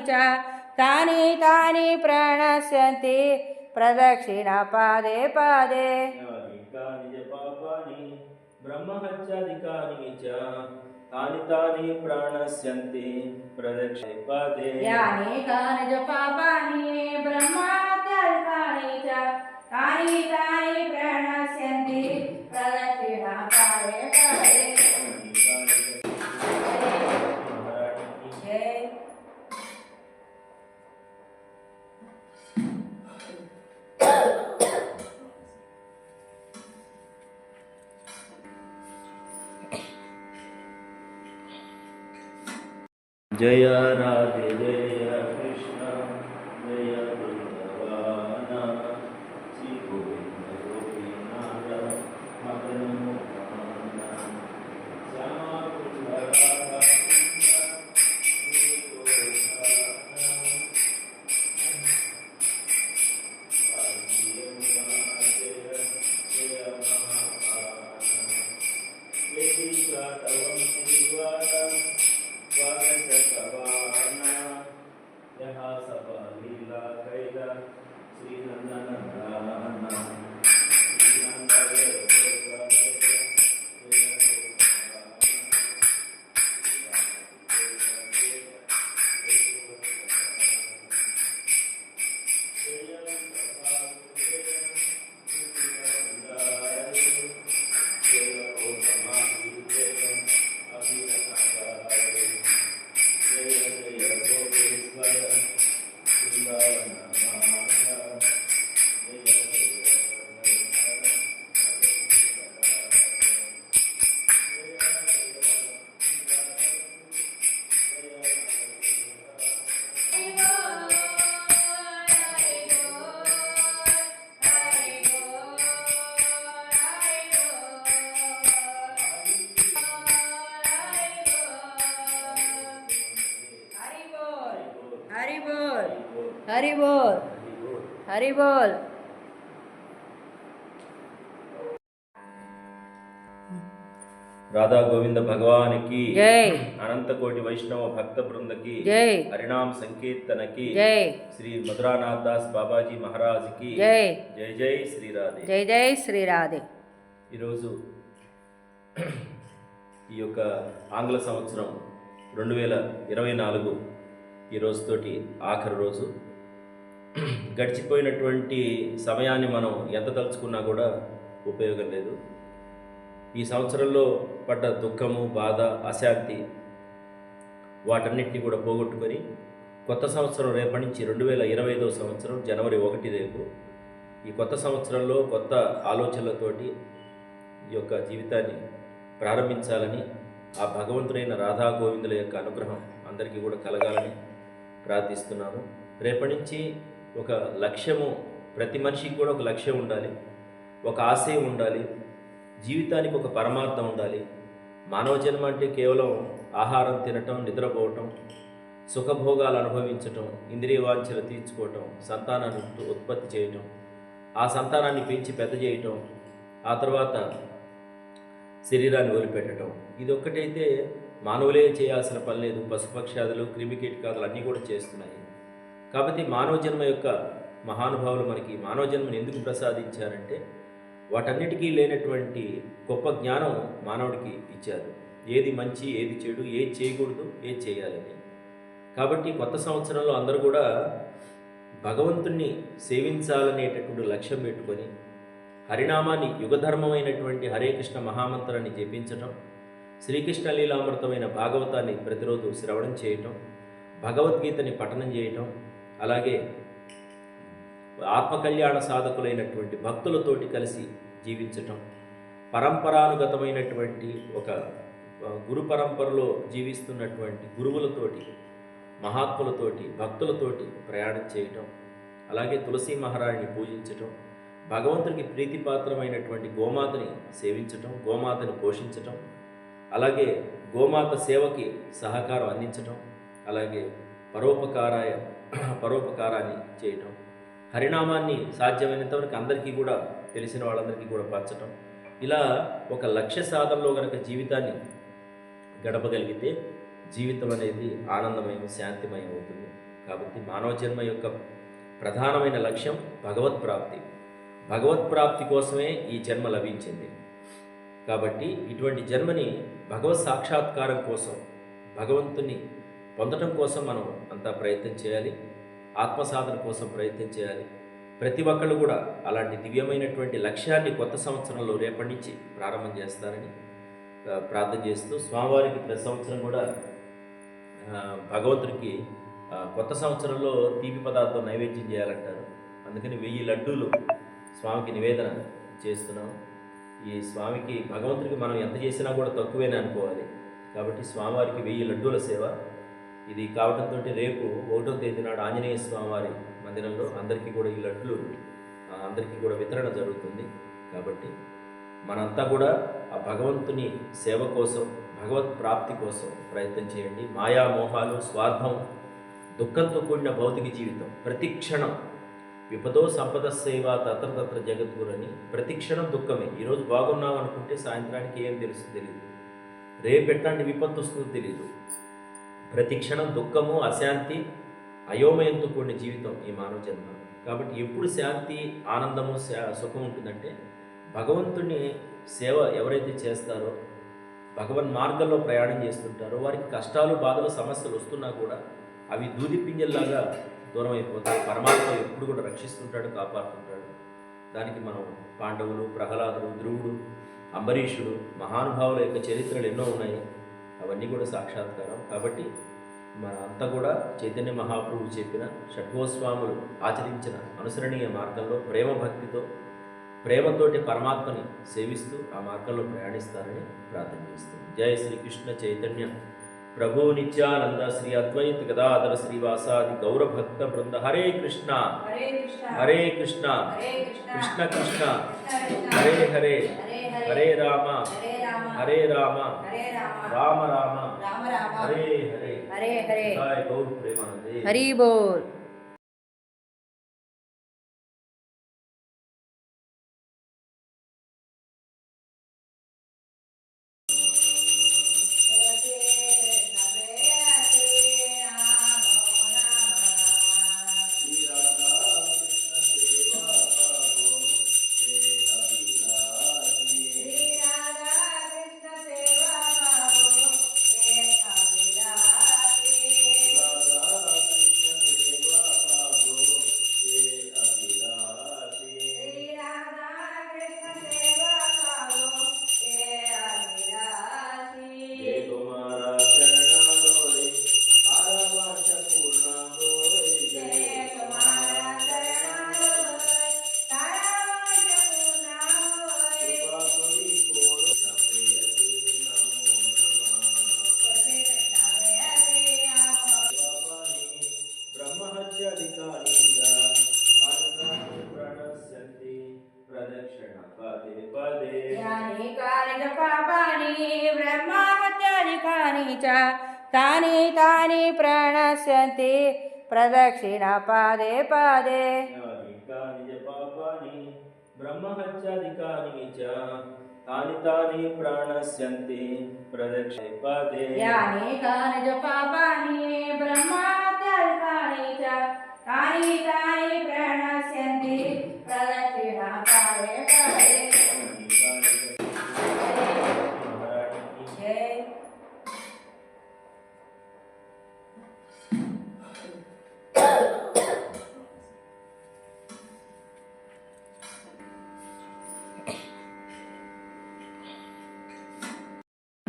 च। तानि तानि प्रणश्यन्ति। प्रदक्षिणा पादे पादे। पापानि च। तानि तानि प्राणस्यन्ति प्रदक्षिणे यानि तानि च पापानि ब्रह्महत्यादिकानि च। तानि तानि प्राणस्यन्ति प्रदक्षिणा पादे। జయ రాధే జయ హరి బోల్ రాధా గోవింద భగవానికి జై అనంత కోటి వైష్ణవ భక్త బృందకి జై హరినామ సంకీర్తనకి జై శ్రీ మధురానాథ్ దాస్ బాబాజీ మహారాజ్కి జై జై జై శ్రీరాధే జై జై శ్రీరాధే ఈరోజు ఈ యొక్క ఆంగ్ల సంవత్సరం రెండు వేల ఇరవై నాలుగు ఈ రోజుతోటి ఆఖరి రోజు. గడిచిపోయినటువంటి సమయాన్ని మనం ఎంత తలుచుకున్నా కూడా ఉపయోగం లేదు. ఈ సంవత్సరంలో పడ్డ దుఃఖము బాధ అశాంతి వాటన్నిటిని కూడా పోగొట్టుకొని కొత్త సంవత్సరం రేపటి నుంచి రెండు వేల ఇరవై ఐదో సంవత్సరం జనవరి ఒకటి రేపు ఈ కొత్త సంవత్సరంలో కొత్త ఆలోచనలతోటి ఈ యొక్క జీవితాన్ని ప్రారంభించాలని ఆ భగవంతుడైన రాధా గోవిందుల యొక్క అనుగ్రహం అందరికీ కూడా కలగాలని ప్రార్థిస్తున్నాను. రేపటి నుంచి ఒక లక్ష్యము ప్రతి మనిషికి కూడా ఒక లక్ష్యం ఉండాలి. ఒక ఆశయం ఉండాలి. జీవితానికి ఒక పరమార్థం ఉండాలి. మానవ జన్మ అంటే కేవలం ఆహారం తినటం నిద్రపోవటం సుఖభోగాలు అనుభవించటం ఇంద్రియ వాంఛలు తీర్చుకోవటం సంతానాన్ని ఉత్పత్తి చేయటం ఆ సంతానాన్ని పెంచి పెద్ద చేయటం ఆ తర్వాత శరీరాన్ని వదిలిపెట్టడం ఇది ఒక్కటైతే మానవులే చేయాల్సిన పని లేదు. పశుపక్షాదులు క్రిమికీటకాదులు అన్నీ కూడా చేస్తున్నాయి. కాబట్టి మానవ జన్మ యొక్క మహానుభావులు మనకి మానవ జన్మను ఎందుకు ప్రసాదించారంటే వాటన్నిటికీ లేనటువంటి గొప్ప జ్ఞానం మానవుడికి ఇచ్చారు. ఏది మంచి ఏది చెడు ఏది చేయకూడదు ఏది చేయాలని. కాబట్టి కొత్త సంవత్సరంలో అందరూ కూడా భగవంతుణ్ణి సేవించాలనేటటువంటి లక్ష్యం పెట్టుకొని హరినామాన్ని యుగధర్మమైనటువంటి హరే కృష్ణ మహామంత్రాన్ని జపించటం శ్రీకృష్ణ లీలామృతమైన భాగవతాన్ని ప్రతిరోజు శ్రవణం చేయటం భగవద్గీతని పఠనం చేయటం అలాగే ఆత్మకళ్యాణ సాధకులైనటువంటి భక్తులతోటి కలిసి జీవించటం పరంపరానుగతమైనటువంటి ఒక గురు పరంపరలో జీవిస్తున్నటువంటి గురువులతోటి మహాత్ములతోటి భక్తులతోటి ప్రయాణం చేయటం అలాగే తులసి మహారాణిని పూజించటం భగవంతునికి ప్రీతిపాత్రమైనటువంటి గోమాతని సేవించటం గోమాతని పోషించటం అలాగే గోమాత సేవకి సహకారం అందించటం అలాగే పరోపకారాయ పరోపకారాన్ని చేయటం. హరినామాన్ని సాధ్యమైనంతవరకు అందరికీ కూడా తెలిసిన వాళ్ళందరికీ కూడా పంచటం. ఇలా ఒక లక్ష్య సాధనలో గనక జీవితాన్ని గడపగలిగితే జీవితం అనేది ఆనందమయం శాంతిమయం అవుతుంది. కాబట్టి మానవ జన్మ యొక్క ప్రధానమైన లక్ష్యం భగవత్ ప్రాప్తి. భగవత్ ప్రాప్తి కోసమే ఈ జన్మ లభించింది. కాబట్టి ఇటువంటి జన్మని భగవత్ సాక్షాత్కారం కోసం భగవంతుని పొందటం కోసం మనం అంతా ప్రయత్నం చేయాలి. ఆత్మ సాధన కోసం ప్రయత్నం చేయాలి. ప్రతి ఒక్కళ్ళు కూడా అలాంటి దివ్యమైనటువంటి లక్ష్యాన్ని కొత్త సంవత్సరంలో రేపటి నుంచి ప్రారంభం చేస్తారని ప్రార్థన చేస్తూ స్వామివారికి ప్రతి సంవత్సరం కూడా భగవంతుడికి కొత్త సంవత్సరంలో తీపి పదార్థం నైవేద్యం చేయాలంటారు. అందుకని వెయ్యి లడ్డూలు స్వామికి నివేదన చేస్తున్నాం. ఈ స్వామికి భగవంతుడికి మనం ఎంత చేసినా కూడా తక్కువేనే అనుకోవాలి. కాబట్టి స్వామివారికి వెయ్యి లడ్డూల సేవ ఇది కావడంతో రేపు ఒకటో తేదీ నాడు ఆంజనేయ స్వామివారి మందిరంలో అందరికీ కూడా ఈ లడ్లు అందరికీ కూడా వితరణ జరుగుతుంది. కాబట్టి మనంతా కూడా ఆ భగవంతుని సేవ కోసం భగవత్ ప్రాప్తి కోసం ప్రయత్నం చేయండి. మాయా మోహాలు స్వార్థం దుఃఖంతో కూడిన భౌతిక జీవితం ప్రతిక్షణం విపదో సంపద సేవ తత్ర తత్ర జగద్గురని ప్రతిక్షణం దుఃఖమే. ఈరోజు బాగున్నాం అనుకుంటే సాయంత్రానికి ఏం తెలుసు తెలియదు రేపు ఎట్లాంటి విపత్తు వస్తుందో తెలియదు ప్రతి క్షణం దుఃఖము అశాంతి అయోమయంతో కూడిన జీవితం ఈ మానవ జన్మ. కాబట్టి ఎప్పుడు శాంతి ఆనందము శా- సుఖం ఉంటుందంటే భగవంతుని సేవ ఎవరైతే చేస్తారో భగవన్ మార్గంలో ప్రయాణం చేస్తుంటారో వారికి కష్టాలు బాధలు సమస్యలు వస్తున్నా కూడా అవి దూది పింజల్లాగా దూరం అయిపోతాయి పరమాత్మ ఎప్పుడు కూడా రక్షిస్తుంటాడు కాపాడుతుంటాడు. దానికి మనం పాండవులు ప్రహ్లాదులు ధ్రువుడు అంబరీషుడు మహానుభావుల యొక్క చరిత్రలు ఎన్నో ఉన్నాయి. అవన్నీ కూడా సాక్షాత్కారం. కాబట్టి మన అంతా కూడా చైతన్య మహాప్రభువు చెప్పిన షట్వోస్వాములు ఆచరించిన అనుసరణీయ మార్గంలో ప్రేమ భక్తితో ప్రేమతోటి పరమాత్మని సేవిస్తూ ఆ మార్గంలో ప్రయాణిస్తారని ప్రార్థన చేస్తుంది జయ శ్రీకృష్ణ చైతన్య. ప్రభు నిత్యానంద శ్రీ అద్వైత గదాధర శ్రీవాసాది గౌరభక్త బృంద హరే కృష్ణ. హరే కృష్ణ. కృష్ణ. హరే కృష్ణ. హరే హరే. హరే రామ. హరే రామ హరే రామ హరే రామ రామ రామ రామ రామ च तानि तानि प्रणश्यन्ति प्रदक्षिणापादे पादे पापानि ब्रह्महत्यादिकानि च तानि तानि प्राणस्यन्ति प्रदक्षे पादे। यानि तानि च पापानि च तानि तानि प्राणस्यन्ति प्रदक्षिणापादे पादे।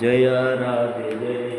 జయ రాధే జయ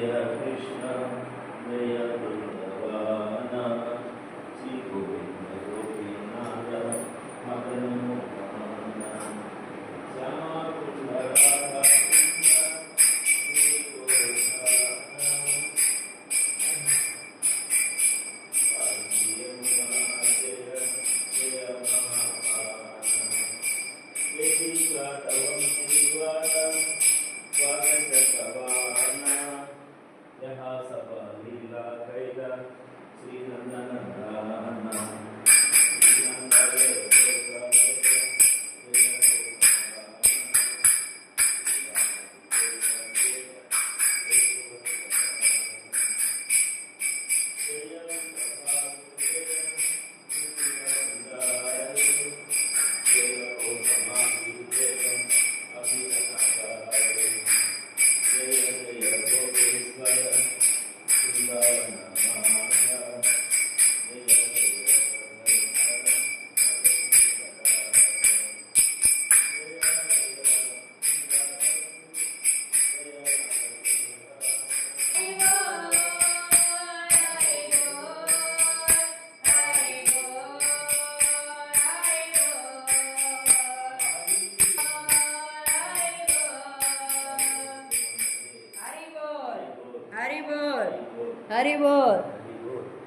హరి బోల్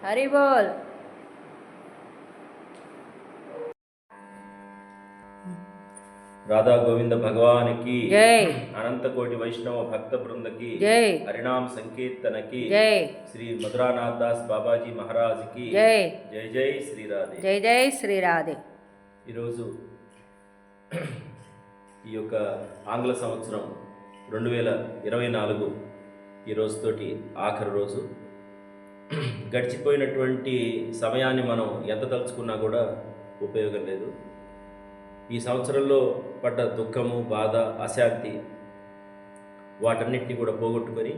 హరి బోల్ రాధా గోవింద భగవానికి అనంత కోటి వైష్ణవ భక్త బృందకి హరినామ సంకీర్తనకి శ్రీ మధురానాథ్ దాస్ బాబాజీ మహారాజ్కి జై జై జై శ్రీరాధే జై జై శ్రీరాధే ఈరోజు ఈ యొక్క ఆంగ్ల సంవత్సరం రెండు వేల ఇరవై నాలుగు ఈ రోజుతోటి ఆఖరి రోజు. గడిచిపోయినటువంటి సమయాన్ని మనం ఎంత తలుచుకున్నా కూడా ఉపయోగం లేదు. ఈ సంవత్సరంలో పడ్డ దుఃఖము బాధ అశాంతి వాటన్నిటిని కూడా పోగొట్టుకొని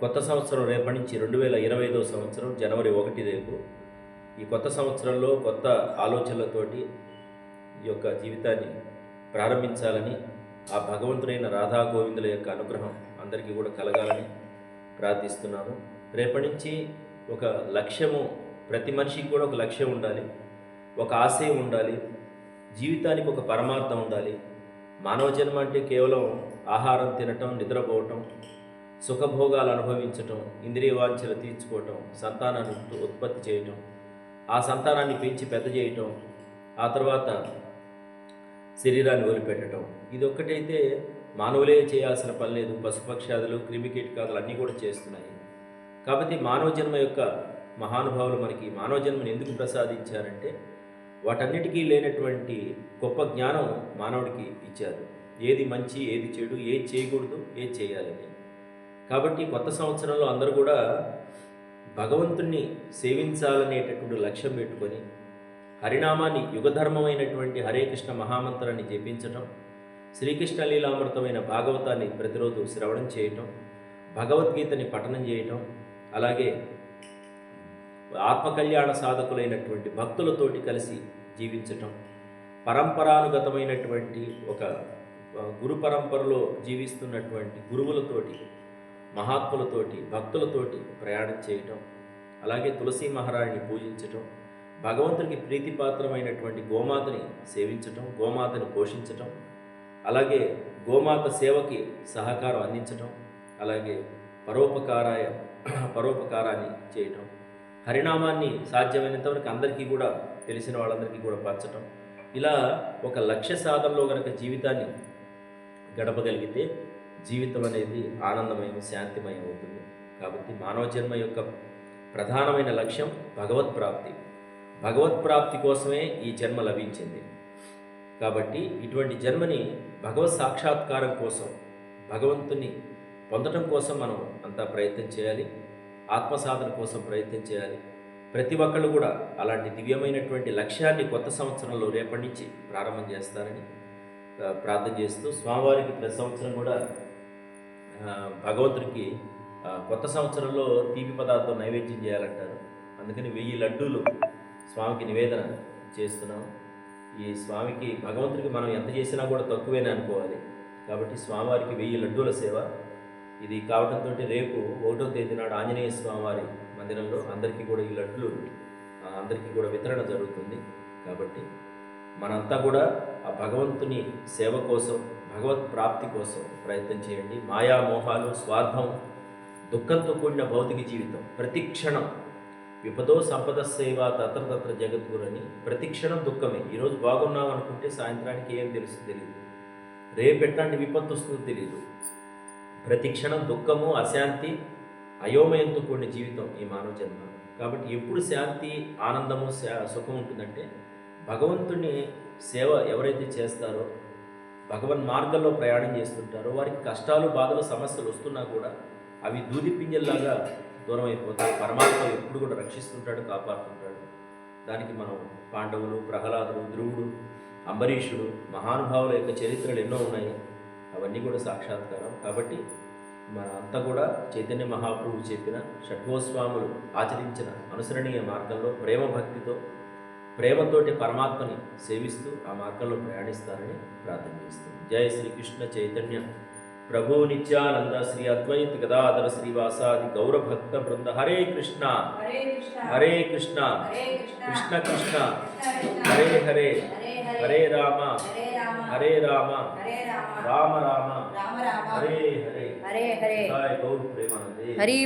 కొత్త సంవత్సరం రేపటి నుంచి రెండు వేల ఇరవై ఐదో సంవత్సరం జనవరి ఒకటి రేపు ఈ కొత్త సంవత్సరంలో కొత్త ఆలోచనలతోటి ఈ యొక్క జీవితాన్ని ప్రారంభించాలని ఆ భగవంతుడైన రాధా గోవిందుల యొక్క అనుగ్రహం అందరికీ కూడా కలగాలని ప్రార్థిస్తున్నాను. రేపటి నుంచి ఒక లక్ష్యము ప్రతి మనిషికి కూడా ఒక లక్ష్యం ఉండాలి. ఒక ఆశయం ఉండాలి. జీవితానికి ఒక పరమార్థం ఉండాలి. మానవ జన్మ అంటే కేవలం ఆహారం తినటం నిద్రపోవటం సుఖభోగాలు అనుభవించటం ఇంద్రియ వాంఛలు తీర్చుకోవటం సంతానాన్ని ఉత్పత్తి చేయటం ఆ సంతానాన్ని పెంచి పెద్ద చేయటం ఆ తర్వాత శరీరాన్ని వదిలిపెట్టడం ఇది ఒక్కటైతే మానవులే చేయాల్సిన పని లేదు. పశుపక్షాదులు క్రిమికీటకాదులు అన్నీ కూడా చేస్తున్నాయి. కాబట్టి మానవ జన్మ యొక్క మహానుభావులు మనకి మానవ జన్మను ఎందుకు ప్రసాదించారంటే వాటన్నిటికీ లేనటువంటి గొప్ప జ్ఞానం మానవుడికి ఇచ్చారు. ఏది మంచి ఏది చెడు ఏది చేయకూడదు ఏది చేయాలని కాబట్టి కొత్త సంవత్సరంలో అందరూ కూడా భగవంతుణ్ణి సేవించాలనేటటువంటి లక్ష్యం పెట్టుకొని హరినామాన్ని యుగధర్మమైనటువంటి హరే కృష్ణ మహామంత్రాన్ని జపించటం శ్రీకృష్ణ లీలామృతమైన భాగవతాన్ని ప్రతిరోజు శ్రవణం చేయటం భగవద్గీతని పఠనం చేయటం అలాగే ఆత్మకళ్యాణ సాధకులైనటువంటి భక్తులతోటి కలిసి జీవించటం పరంపరానుగతమైనటువంటి ఒక గురు పరంపరలో జీవిస్తున్నటువంటి గురువులతోటి మహాత్ములతోటి భక్తులతోటి ప్రయాణం చేయటం అలాగే తులసి మహారాణిని పూజించటం భగవంతుడికి ప్రీతిపాత్రమైనటువంటి గోమాతని సేవించటం గోమాతని పోషించటం అలాగే గోమాత సేవకి సహకారం అందించటం అలాగే పరోపకారాయ పరోపకారాన్ని చేయటం హరినామాన్ని సాధ్యమైనంతవరకు అందరికీ కూడా తెలిసిన వాళ్ళందరికీ కూడా పంచటం. ఇలా ఒక లక్ష్య సాధనలో గనక జీవితాన్ని గడపగలిగితే జీవితం అనేది ఆనందమయం శాంతిమయం అవుతుంది. కాబట్టి మానవ జన్మ యొక్క ప్రధానమైన లక్ష్యం భగవత్ ప్రాప్తి. భగవత్ ప్రాప్తి కోసమే ఈ జన్మ లభించింది. కాబట్టి ఇటువంటి జన్మని భగవత్ సాక్షాత్కారం కోసం భగవంతుని పొందటం కోసం మనం అంతా ప్రయత్నం చేయాలి. ఆత్మ సాధన కోసం ప్రయత్నం చేయాలి. ప్రతి ఒక్కళ్ళు కూడా అలాంటి దివ్యమైనటువంటి లక్ష్యాన్ని కొత్త సంవత్సరంలో రేపటి నుంచి ప్రారంభం చేస్తారని ప్రార్థన చేస్తూ స్వామివారికి ప్రతి సంవత్సరం కూడా భగవంతుడికి కొత్త సంవత్సరంలో తీపి పదార్థం నైవేద్యం చేయాలంటారు. అందుకని వెయ్యి లడ్డూలు స్వామికి నివేదన చేస్తున్నాం. ఈ స్వామికి భగవంతుడికి మనం ఎంత చేసినా కూడా తక్కువేనే అనుకోవాలి. కాబట్టి స్వామివారికి వెయ్యి లడ్డూల సేవ ఇది కావడంతో రేపు ఒకటో తేదీ నాడు ఆంజనేయ స్వామివారి మందిరంలో అందరికీ కూడా ఈ లడ్లు అందరికీ కూడా వితరణ జరుగుతుంది. కాబట్టి మనంతా కూడా ఆ భగవంతుని సేవ కోసం భగవత్ ప్రాప్తి కోసం ప్రయత్నం చేయండి. మాయా మోహాలు స్వార్థం దుఃఖంతో కూడిన భౌతిక జీవితం ప్రతి క్షణం విపదో సంపద సేవ తత్ర తత్ర జగద్గురని ప్రతి క్షణం దుఃఖమే. ఈరోజు బాగున్నాం అనుకుంటే సాయంత్రానికి ఏం తెలుస్తుంది తెలియదు రేపు ఎట్లాంటి విపత్తు వస్తుందో తెలియదు ప్రతి క్షణం దుఃఖము అశాంతి అయోమయంతో కూడిన జీవితం ఈ మానవ జన్మ. కాబట్టి ఎప్పుడు శాంతి ఆనందము శా- సుఖం ఉంటుందంటే భగవంతుని సేవ ఎవరైతే చేస్తారో భగవన్ మార్గంలో ప్రయాణం చేస్తుంటారో వారికి కష్టాలు బాధలు సమస్యలు వస్తున్నా కూడా అవి దూది పింజల్లాగా దూరం అయిపోతాయి పరమాత్మ ఎప్పుడు కూడా రక్షిస్తుంటాడు కాపాడుతుంటాడు. దానికి మనం పాండవులు ప్రహ్లాదులు ధ్రువుడు అంబరీషుడు మహానుభావుల యొక్క చరిత్రలు ఎన్నో ఉన్నాయి. అవన్నీ కూడా సాక్షాత్కారం. కాబట్టి మన అంతా కూడా చైతన్య మహాప్రభువు చెప్పిన షడ్గోస్వాములు ఆచరించిన అనుసరణీయ మార్గంలో ప్రేమ భక్తితో ప్రేమతోటి పరమాత్మని సేవిస్తూ ఆ మార్గంలో ప్రయాణిస్తారని ప్రార్థన చేస్తుంది జయ శ్రీకృష్ణ చైతన్య. ప్రభు నిత్యానంద శ్రీ అద్వైత గదాధర శ్రీవాసాది గౌరభక్త బృంద. హరే కృష్ణ. హరే కృష్ణ. కృష్ణ. కృష్ణ. హరే హరే. హరే రామ. హరే రామ. హరే రామ హరే రామ రామ రామ రామ రామ హరే హరే